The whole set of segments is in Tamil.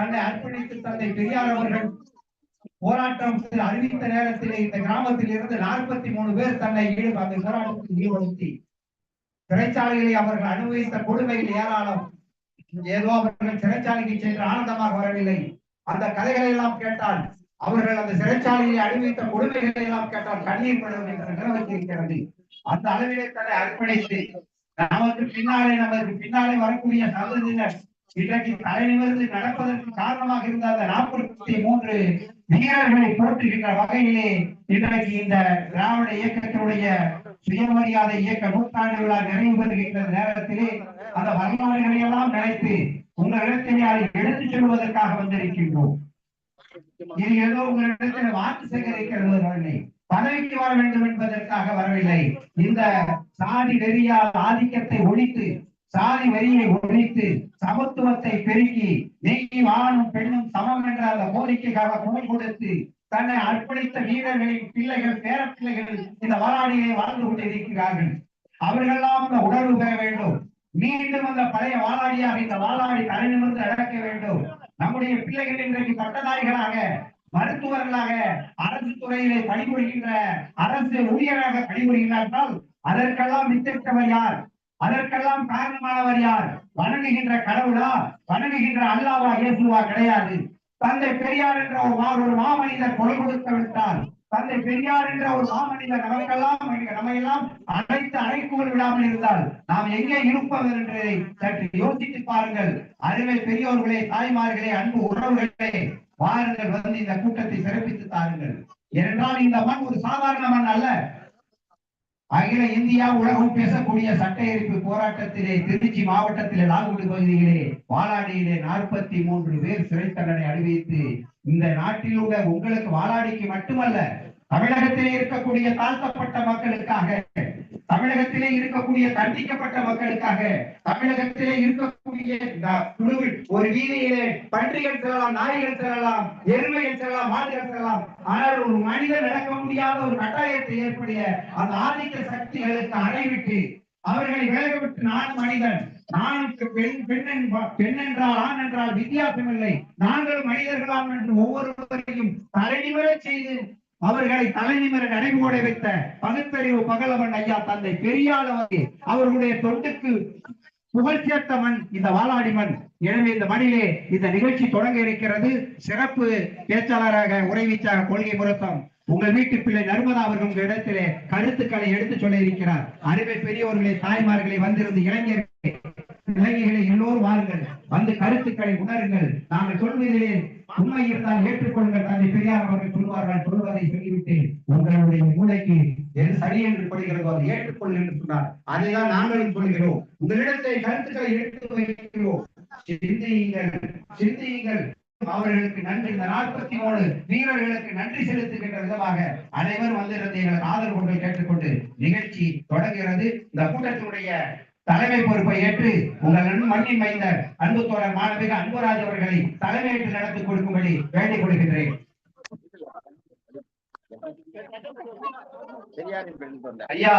தன்னை அர்ப்பணித்து தந்தை பெரியார் அவர்கள் போராட்டம் அறிவித்த நேரத்திலே இந்த கிராமத்தில் இருந்து நாற்பத்தி மூணு பேர் தன்னை அந்த போராட்டத்தில் ஈடுபடுத்தி சிறைச்சாலைகளை அவர்கள் அனுபவித்த கொடுமைகள் ஏராளம். ஏதோ அவர்கள் சிறைச்சாலைக்கு சென்று ஆனந்தமாக வரவில்லை. அந்த கதைகளை எல்லாம் கேட்டால் அவர்கள் அந்த சிறைச்சாலையை அனுபவித்த கொடுமைகளை எல்லாம் கேட்டால் கண்ணீர் படும் என்ற நிலவரத்தில் இருக்கிறது. அந்த அளவிலே தன்னை அர்ப்பணித்து நமக்கு பின்னாலே நமக்கு பின்னாலே வரக்கூடிய சந்ததியினர் இன்றைக்கு தலைநிமிர்ந்து நடப்பதற்கு காரணமாக இருந்த அந்த நாற்பத்தி மூன்று வீரர்களை போற்றுகின்ற வகையிலே இன்றைக்கு இந்த திராவிட இயக்கத்தினுடைய சுயமரியாதை இயக்க நூற்றாண்டு விழா நிறைவு பெறுகின்ற நேரத்திலே அந்த வரலாறுகளை எல்லாம் நினைத்து உங்களிடத்திலே அதை எடுத்துச் செல்வதற்காக வந்திருக்கின்றோம். இது ஏதோ உங்களிடத்தில் வாக்கு சேகரிக்கிறது வரவில்லை பதவிக்கு வர வேண்டும் என்பதற்காக வரவில்லை. இந்த சாதி வெறியால் ஆதிக்கத்தை ஒழித்து சாதி வரியை ஒழித்து சமத்துவத்தை பெருக்கி நீங்கி ஆணும் பெண்ணும் சமம் என்ற அந்த கோரிக்கைக்காக குரல் கொடுத்து தன்னை அர்ப்பணித்த வீரர்களின் பிள்ளைகள் பேர பிள்ளைகள் இந்த வாராடியை வாழ்ந்து கொண்டிருக்கிறார்கள். அவர்களெல்லாம் அந்த உணர்வு பெற வேண்டும். மீண்டும் அந்த பழைய வாளாடியாக இந்த வாளாடி தலை நிமிர்ந்து அடக்க வேண்டும். நம்முடைய பிள்ளைகள் இன்றைக்கு பட்டதாரிகளாக மருத்துவர்களாக அரசு துறையிலே பணிபுரிகின்ற அரசு ஊழியராக பணிபுரிகிறார்கள் அதற்கெல்லாம் வித்திட்டவர் யார்? அதற்கெல்லாம் காரணமானவர் யார்? வணங்குகின்ற கடவுளா? வணங்குகின்ற அல்லாவா இயேசுவா கிடையாது. தந்தை பெரியார் என்ற ஒரு ஒரு மாமனிதர் கொலை கொடுத்து விட்டார். தந்தை பெரியார் என்ற ஒரு மாமனிதர் நமக்கெல்லாம் நம்மையெல்லாம் அழைத்து அழைப்புகள் விடாமல் இருந்தால் நாம் எங்கே இருப்பவர் என்பதை சற்று யோசித்து பாருங்கள். அருமை பெரியோர்களே தாய்மார்களே அன்பு உறவுகளே வாருங்கள் வந்து இந்த கூட்டத்தை சிறப்பித்து தாருங்கள். ஏனென்றால் இந்த மண் ஒரு சாதாரண மண் அல்ல. அகில இந்தியா உலகம் பேசக்கூடிய சட்ட எரிப்பு போராட்டத்திலே திருச்சி மாவட்டத்திலே லால்குடி பகுதியிலே வாலாடியிலே நாற்பத்தி மூன்று பேர் சிறை தண்டனை அனுபவித்து இந்த நாட்டில் உள்ள உங்களுக்கு வாலாடிக்கு மட்டுமல்ல தமிழகத்திலே இருக்கக்கூடிய தாழ்த்தப்பட்ட மக்களுக்காக தமிழகத்திலே இருக்கக்கூடிய தண்டிக்கப்பட்ட மக்களுக்காக தமிழகத்திலே இருக்கக்கூடிய குழுவில் ஒரு வீதியிலே பன்றிகள் செல்லலாம் நாய்கள் செல்லலாம் எருமைகள் செல்லலாம் மாடுகள் செல்லலாம். ஆனால் ஒரு மனிதன் நடக்க முடியாத ஒரு கட்டாயத்தை ஏற்படைய அந்த ஆதிக்க சக்திகளுக்கு அடைவிட்டு அவர்களை விலக விட்டு நான் மனிதன். நான் பெண் பெண் என்பா- பெண் என்றால் ஆண் என்றால் வித்தியாசம் இல்லை நாங்கள் மனிதர்களாம் என்று ஒவ்வொருவரையும் தலைநிமிர செய்து அவர்களை தலைநிமிர நடைமுறை வைத்த பகுத்தறிவு பகலவன் ஐயா தந்தை பெரியார் அவர்களுடைய தொண்டுக்கு புகழ் சேர்த்த மண் இந்த வாலாடி மண். எனவே இந்த மணிலே இந்த நிகழ்ச்சி தொடங்க இருக்கிறது. சிறப்பு பேச்சாளராக உரைவீச்சாக கொள்கை முரத்தம் உங்கள் வீட்டு பிள்ளை நர்மதா அவர்கள் உங்கள் இடத்திலே கருத்துக்களை எடுத்து சொல்ல இருக்கிறார். அருமை பெரியவர்களே தாய்மார்களை வந்திருந்து இளைஞர்களே இளைஞர்களை எல்லோரும் வாருங்கள். வந்து கருத்துக்களை உணருங்கள். நாங்கள் சொல்வதிலே உண்மை இருந்தால் ஏற்றுக்கொள்ளுங்கள் தந்தை பெரியார் அவர்கள் சொல்வார்கள் சொல்வதை சொல்லிவிட்டு உங்களுடைய மூளைக்கு எது சரி என்று கொள்கிறதோ அதை ஏற்றுக்கொள் என்று சொன்னார். அதைதான் நாங்களும் சொல்கிறோம். உங்களிடத்தை கருத்துக்களை எடுத்து வைக்கிறோம். சிந்தியுங்கள் சிந்தியுங்கள். அவர்களுக்கு நன்றி. இந்த நாற்பத்தி மூணு வீரர்களுக்கு நன்றி செலுத்துகின்ற விதமாக அனைவரும் வந்திருந்த எங்களுக்கு ஆதரவு கொண்டு கேட்டுக்கொண்டு நிகழ்ச்சி தொடங்குகிறது. இந்த கூட்டத்தினுடைய தலைமை பொறுப்பை ஏற்று உங்கள் மண்ணின் மைந்தர் அன்பு தோழர் மாணவிக அன்புராஜ் அவர்களை தலைமையேற்று நடத்தி கொடுக்கும்படி வேண்டிக் கொள்கின்றேன். ஐயா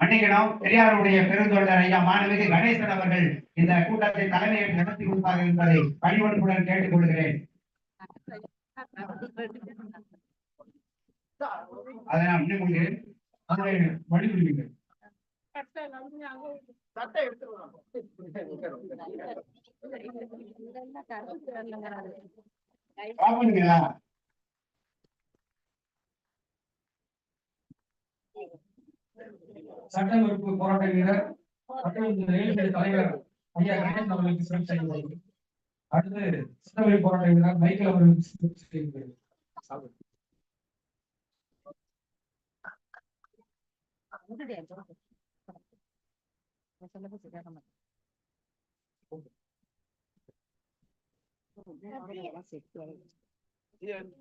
மன்னிக்கணும். பெரியாருடைய பெருந்தொண்டர் ஐயா மாணவிக கணேசன் அவர்கள் இந்த கூட்டத்தை தலைமையேற்று நடத்தி கொடுப்பார்கள் என்பதை பணிவன்புடன் கேட்டுக் கொள்கிறேன். அதை நான் கொள்கிறேன் அதை வழிபடுவீர்கள் சட்டை எடுத்துருவாங்க பாப்பீங்களா சட்ட மறுப்பு போராட்ட வீரர் இளைஞர் தலைவர் ஐயா கணேசன் அவர்களுக்கு சிறப்பு செய்கிறது அடுத்து சட்டமன்ற போராட்ட வீரர் மைக்கேல் அவர்களுக்கு சிறப்பு செய்கிறது சட்டமன்ற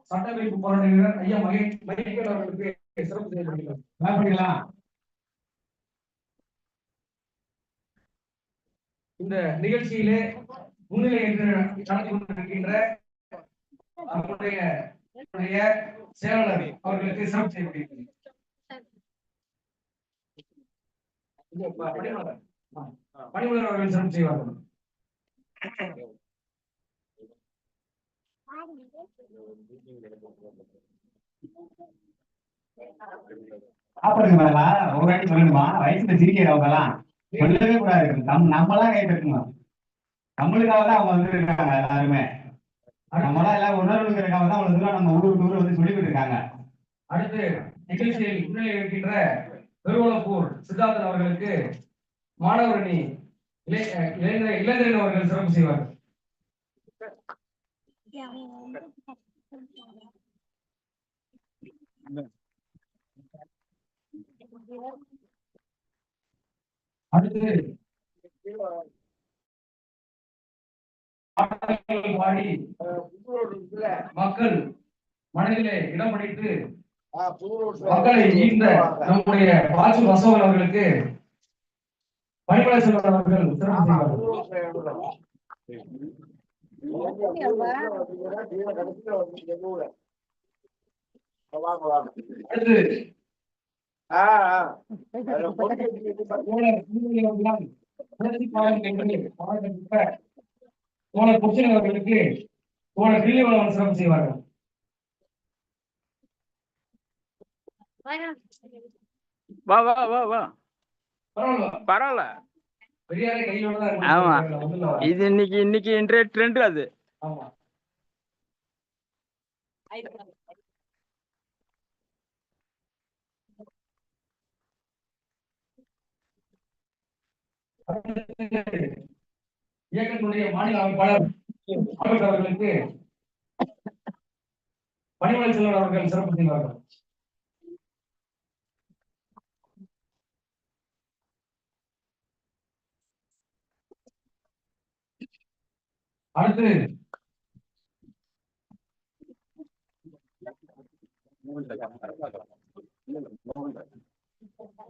போராட்ட வீரர் ஐயா மகே மைக்கேல் அவர்களுக்கு சிறப்பு செய்யப்படுகிறது பாப்பீங்களா இந்த நிகழ்ச்சியிலே முன்னிலை என்று நடத்தி கொண்டிருக்கின்ற நம்முடைய செயலாளர் அவர்களுக்கு சிறப்பு செய்யப்படுகிறது அவர்கள் சிறப்பு செய்வார்கள். சாப்பிடுங்க ஒரு வாட்டி சொல்லணுமா வயசுல சிரிக்கிறவங்க எல்லாம் சொல்லவே கூடாது. நம் நம்மளாம் கை நம்மளுக்காக தான் அவங்க வந்து இருக்காங்க எல்லாருமே. நம்மளாம் எல்லாம் உணர்வுங்கிறக்காக தான் அவங்க நம்ம ஊருக்கு ஊர் வந்து சொல்லிக்கிட்டு இருக்காங்க அடுத்து நிகழ்ச்சியில் முன்னிலை இருக்கின்ற பெருவளப்பூர் சித்தார்த்தன் அவர்களுக்கு மாணவரணி இளைஞரின் அவர்கள் சிறப்பு செய்வார் அடுத்து பாடி மக்கள் மனதிலே இடம் பிடித்து மக்களை ஈர்ந்த நம்முடைய பாச்சு வசவன் அவர்களுக்கு செய்வார்கள். அடுத்து தோழர் குச்சின் அவர்களுக்கு தோழர் கிள்ளிவளவன் சிறப்பு செய்வார்கள். வா வா வா வா. பரவாயில்ல. ஆமா. இது இன்னைக்கு இன்னைக்கு இன்றைய ட்ரெண்ட் அது. ஆமா. இயக்கத்தினுடைய மாநில அமைப்பாளர் ஆபத் அவர்களுக்கு பணிமலை செல்வன் அவர்கள் சிறப்பு செய்வார்கள். அடுத்து.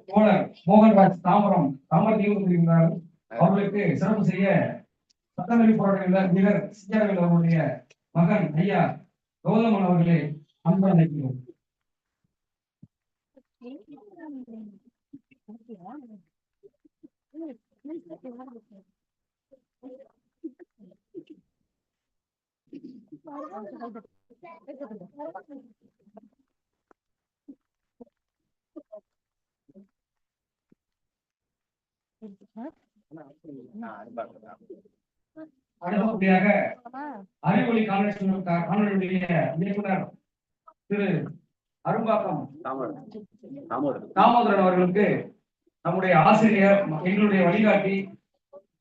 தோழர் மோகன்ராஜ் தாமரம் தாமரத்தையும் இருக்கிறார் அவர்களுக்கு சிறப்பு செய்ய சட்டமன்ற போராட்ட வீரர் சிங்காரவேல் அவர்களுடைய மகன் ஐயா கௌதமன் அவர்களே அன்புடன் அழைக்கிறோம். அடுத்தபடியாக அறிவொளி காணொலியுடைய இயக்குனர் திரு அரும்பாக்கம் தாமோதரன். அவர்களுக்கு நம்முடைய ஆசிரியர் எங்களுடைய வழிகாட்டி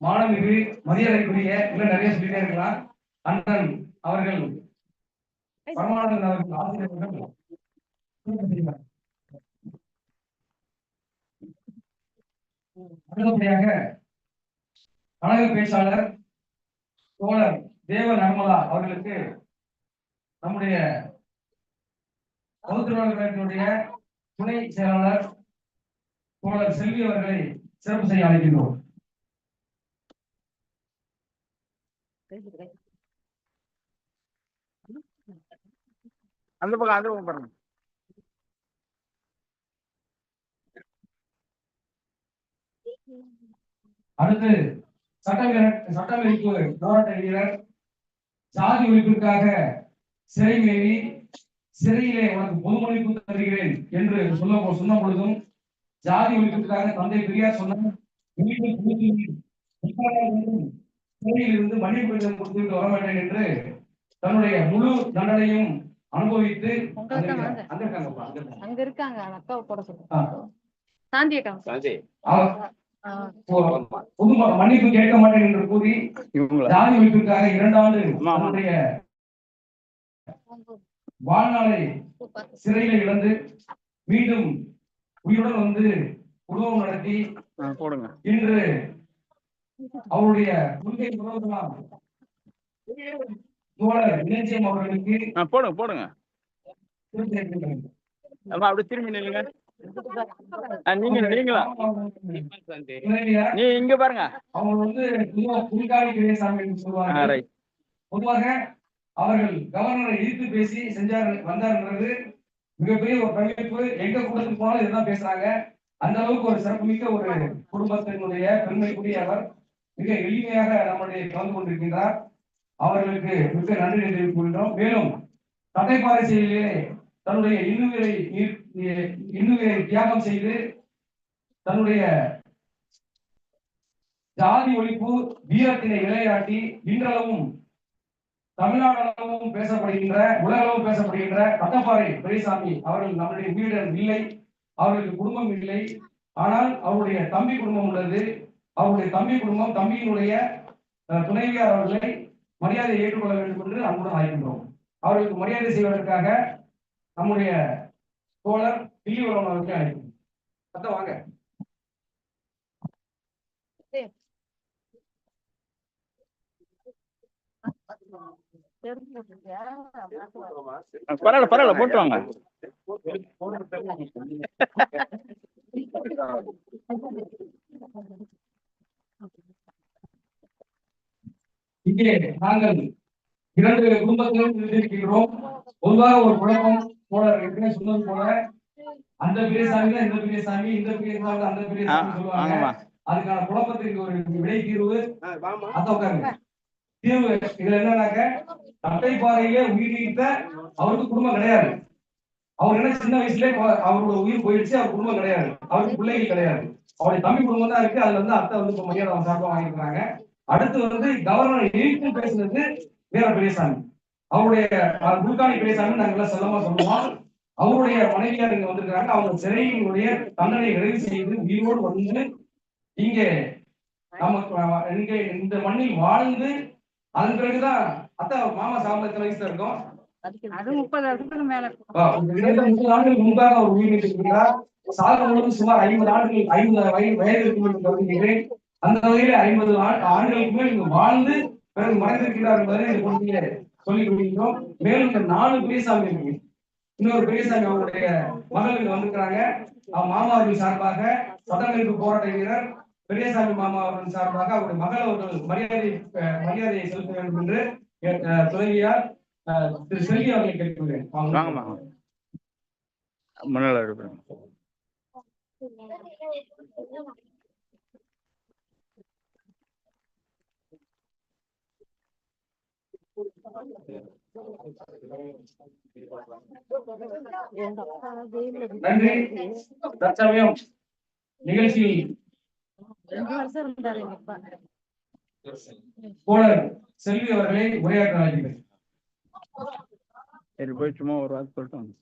மாணவிகு மரியாதைக்குரிய இன்னும் நிறைய சொல்லிட்டே இருக்கலாம். அண்ணன் அவர்கள் பரமானந்தன் அவர்கள் ஆசிரியர்கள் அடுத்தபடியாக கழக பேச்சாளர் தோழர் தேவ நர்மலா அவர்களுக்கு நம்முடைய பௌத்திரவாதிகளுடைய துணை செயலாளர் தோழர் செல்வி அவர்களை சிறப்பு செய்ய அழைக்கின்றோம். அந்த பக்கம் அந்த பக்கம் பாருங்க. அடுத்து சட்டமேல சட்டமேற்கு போராட்ட வீரர் சாதி ஒழிப்பிற்காக சிறை மீறி சிறையிலே உனக்கு பொதுமொழிப்பு தருகிறேன் என்று சொல்ல சொன்ன பொழுதும் ஜாதி ஒழிப்பிற்காக தந்தை பெரியார் சொன்ன சிறையில் இருந்து மன்னிப்பு வரமாட்டேன் என்று தன்னுடைய முழு தண்டனையும் அனுபவித்து அங்க இருக்காங்க. அக்காவை போட ஆ. சொல்லுங்க சாந்தி. அக்கா மன்னிப்பு கேட்க மாட்டேன் என்று கூறி ஜாதி ஆமா, ஆமா. தன்னுடைய வாழ்நாளை. சிறையில இழந்து மீண்டும் உயிருடன் வந்து குடும்பம் நடத்தி போடுங்க. இன்று அவருடைய கொள்கை உறவுகளால் போடுங்க போடுங்க. அப்படியே திரும்பி நில்லுங்க. நீங்க நீங்களா? நீ இங்க பாருங்க. அவங்க வந்து சொல்வார்கள். ரைட் பொதுவாக அவர்கள் கவர்னரை இழுத்து பேசி செஞ்சார் வந்தார்ன்றது மிகப்பெரிய ஒரு பிரமிப்பு எங்க கூட்டத்துக்கு போனாலும் இதுதான் பேசுறாங்க. அந்த அளவுக்கு ஒரு சிறப்புமிக்க ஒரு குடும்பத்தினுடைய பெருமைக்குரிய அவர் மிக எளிமையாக நம்முடைய கலந்து கொண்டிருக்கின்றார். அவர்களுக்கு மிக்க நன்றி தெரிவித்துள்ளோம் மேலும் தட்டைப்பாறை செயலிலே தன்னுடைய இன்னுயிரை இன்னுயிரை தியாகம் செய்து தன்னுடைய ஜாதி ஒழிப்பு வீரத்தினை விளையாட்டி இன்றளவும் தமிழ்நாடளவும் பேசப்படுகின்ற உலகளவும் பேசப்படுகின்ற தட்டப்பாறை பெரியசாமி அவர்கள் நம்முடைய வீரர் இல்லை. அவர்களுக்கு குடும்பம் இல்லை. ஆனால் அவருடைய தம்பி குடும்பம் உள்ளது. அவருடைய தம்பி குடும்பம் தம்பியினுடைய அஹ், துணைவியார் அவர்களை மரியாதை ஏற்றுக்கொள்ள வேண்டும் என்று அன்புடன் அழைக்கின்றோம். அவர்களுக்கு மரியாதை செய்வதற்காக நம்முடைய தோழர் தில்லிவரம் அவர்களை அழைக்கிறோம். அத்தை வாங்க. பரவாயில்ல பரவாயில்ல போட்டு வாங்க. இங்கே நாங்கள் இரண்டு குடும்பத்திலும் இருந்திருக்கிறோம் பொதுவாக ஒரு குழப்பம் போல ஏற்கனவே சொன்னது போல. அந்த பெரியசாமி தான் இந்த பெரியசாமி இந்த பெரியசாமி தான் அந்த பெரியசாமி சொல்லுவாங்க. அதுக்கான குழப்பத்திற்கு ஒரு விடை தீர்வு அத உட்காருங்க. தீர்வு இதுல என்னன்னாக்க தட்டைப்பாறையிலே உயிர் நீத்த அவருக்கு குடும்பம் கிடையாது. அவர் என்ன சின்ன வயசுல அவரோட உயிர் போயிடுச்சு அவர் குடும்பம் கிடையாது. அவருக்கு பிள்ளைகள் கிடையாது. அவருடைய தம்பி குடும்பம் தான் இருக்கு. அதுல வந்து அத்தை வந்து இப்ப மரியாதை அவங்க சார்பா வாங்கியிருக்காங்க அடுத்து வந்து கவர்னர் எழுத்து பேசுனது வீர பெரியசாமி அவருடைய அஹ், குல்கானி பெரியசாமி நாங்க எல்லாம் செல்லமா சொல்லுவோம். அவருடைய மனைவியார் இங்க வந்திருக்காங்க அவங்க சிறையினுடைய தண்டனை நிறைவு செய்து உயிரோடு வந்து இங்கே அஹ், இங்க இந்த மண்ணில் வாழ்ந்து அதன் பிறகுதான் அத்தை மாமா சாப்பிட எத்தனை வயசுல இருக்கும்? முப்பது ஆண்டுகளுக்கு முன்பாக அவர் உயிர் நீத்திருக்கிறார் சாகும்போது சுமார் ஐம்பது ஆண்டுகள் ஐம்பது வயது வயது இருக்கும் என்று கருதுகிறேன் அந்த வகையில ஐம்பது ஆண்டுகளுக்கு மேல் இங்கு வாழ்ந்து பிறகு மறைந்திருக்கிறார் என்பதை இந்த பொழுதிலே சொல்லிக் கொள்கிறோம் மேலும் இந்த நாலு பெரியசாமி இருக்கு இன்னொரு பெரியசாமி அவருடைய மகளுக்கு வந்திருக்கிறாங்க. அவங்க மாமா அவர்கள் சார்பாக சட்டமன்ற போராட்ட வீரர் பெரியசாமி மாமா அவர்கள் சார்பாக அவருடைய மகள் அவர்கள் மரியாதை மரியாதையை செலுத்த வேண்டும் என்று அஹ், திரு செல்வி அவர்களை கேட்கிறேன் வாங்கம்மா நன்றி. தற்சமயம் நிகழ்ச்சியில் தோழர் செல்வி அவர்களை உரையாற்ற அழைக்கிறேன் போய் சும்மா ஒரு வார்த்தை சொல்லிட்டு.